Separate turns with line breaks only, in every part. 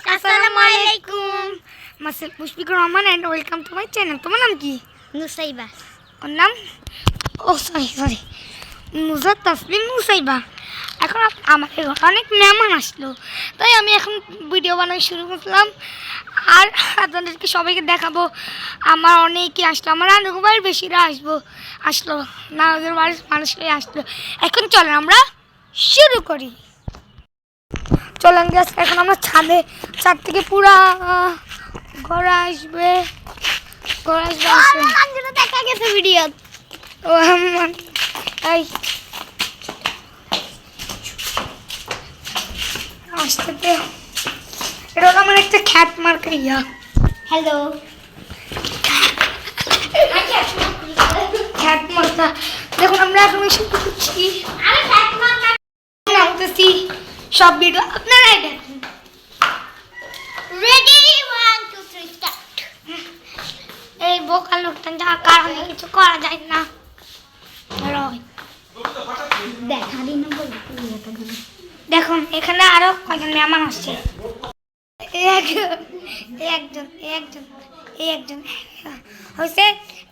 Guys আসসালামু আলাইকুম
muscle Pushpika Rahman and welcome to my channel তোমার নাম কি
নুসাইবা
ওর নাম ও সরি সরি নুজার তাসলিম নুসাইবা এখন আমাদের ঘরে অনেক মেহমান আসলো তাই আমি এখন ভিডিও বানানো শুরু করলাম আর আপনাদেরকে সবাইকে দেখাবো আমার অনেকে আসলো আমার আনুগো বাড়ির বেশিরা আসব আসলো না ওদের বাড়ির মানুষরাই আসলো এখন চলেন আমরা শুরু করি চলেন গ্যাস এখন আমরা ছাদে ছাদ থেকে পুরা ঘর আসবে ঘর আসবে
দেখা গেছে ভিডিও
ও এই। আসতে এটা হলো আমার একটা খ্যাত মার্কা ইয়া।
হ্যালো
খ্যাত মার্কা। দেখুন আমরা এখন এসে করছি
আরে
নামতেছি সব ভিডিও আপনারাই দেখুন।
রেডি 1 2 3 স্টার্ট
এই বোকাল লোকটা যার কারণে কিছু করা যায় না। দেখুন, এখানে আরও কয়েকজন মেহমান আসছে। একজন একজন একজন হয়েছে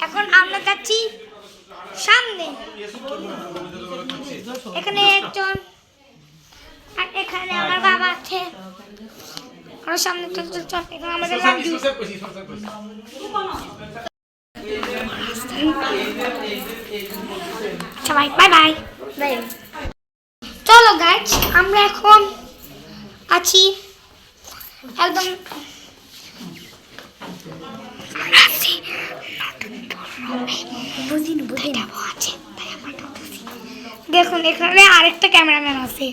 এখন আমরা যাচ্ছি সামনে। এখানে একজন এখানে আমার বাবা আছে। আর সামনে চল চল চল এখানে আমাদের রাজু সবাই বাই বাই
বাই
চলো গাইজ আমরা এখন আছি একদম আমরা বুঝিনি বুঝিনি। আছে আমরা। দেখুন এখানে আরেকটা ক্যামেরাম্যান আছে।